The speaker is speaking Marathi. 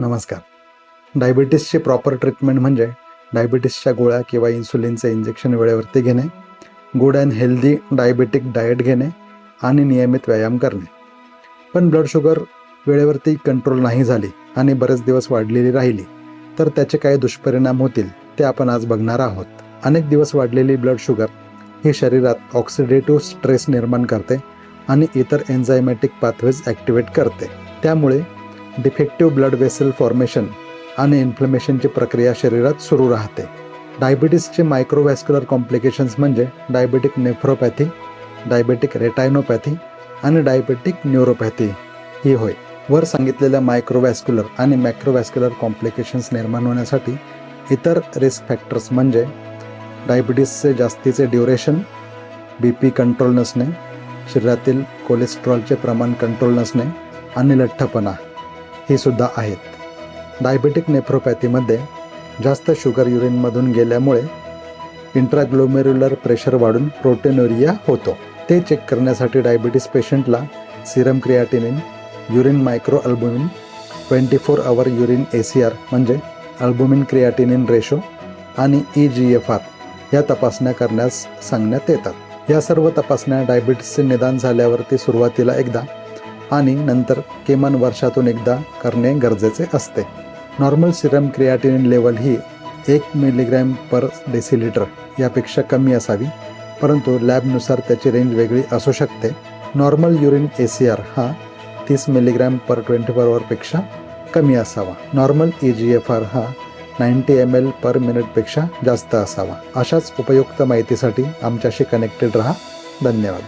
नमस्कार. डायबिटीसची प्रॉपर ट्रीटमेंट म्हणजे डायबिटीसच्या गोळ्या किंवा इन्सुलिनचे इंजेक्शन वेळेवरती घेणे good and healthy diabetic diet घेणे आणि नियमित व्यायाम करणे. पण ब्लड शुगर वेळेवरती कंट्रोल नाही झाली आणि बरेच दिवस वाढलेली राहिली तर त्याचे काय दुष्परिणाम होतील ते आपण आज बघणार आहोत. अनेक दिवस वाढलेली ब्लड शुगर ही शरीरात ऑक्सिडेटिव्ह स्ट्रेस निर्माण करते आणि इतर एन्झायमॅटिक पाथवेज ॲक्टिवेट करते. त्यामुळे डिफेक्टिव्ह ब्लड वेसल फॉर्मेशन आणि इन्फ्लमेशनची प्रक्रिया शरीरात सुरू राहते. डायबिटीसचे मायक्रोवॅस्क्युलर कॉम्प्लिकेशन्स म्हणजे डायबेटिक नेफ्रोपॅथी डायबेटिक रेटायनोपॅथी आणि डायबेटिक न्यूरोपॅथी. ही होय. वर सांगितलेल्या मायक्रोवॅस्क्युलर आणि मॅक्रोवॅस्क्युलर कॉम्प्लिकेशन्स निर्माण होण्यासाठी इतर रिस्क फॅक्टर्स म्हणजे डायबिटीसचे जास्तीचे ड्युरेशन बी पी कंट्रोल नसणे शरीरातील कोलेस्ट्रॉलचे प्रमाण कंट्रोल नसणे आणि लठ्ठपणा. ही सुद्धा आहेत. डायबेटिक नेफ्रोपॅथीमध्ये जास्त शुगर युरिनमधून गेल्यामुळे इंट्राग्लोमेरुलर प्रेशर वाढून प्रोटेनोरिया होतो. ते चेक करण्यासाठी डायबिटीस पेशंटला serum creatinine urine micro albumin twenty four hour urine A C R म्हणजे अल्बुमिन क्रियाटिनिन रेशो आणि ई जी एफ आर या तपासण्या करण्यास सांगण्यात येतात. या सर्व तपासण्या डायबिटीसचे निदान झाल्यावरती सुरुवातीला एकदा आणि नंतर किमान वर्षातून एकदा करणे गरजेचे असते. नॉर्मल सिरम क्रियाटिनिन लेवल ही एक मिलीग्रॅम पर डेसिलिटर यापेक्षा कमी असावी परंतु लॅबनुसार त्याची रेंज वेगळी असू शकते. Normal urine A C R हा तीस मिलीग्रॅम पर ट्वेंटी फोर आवरपेक्षा कमी असावा. Normal E G F R हा नाईंटी एम एल पर मिनिटपेक्षा जास्त असावा. अशाच उपयुक्त माहितीसाठी आमच्याशी कनेक्टेड रहा. धन्यवाद.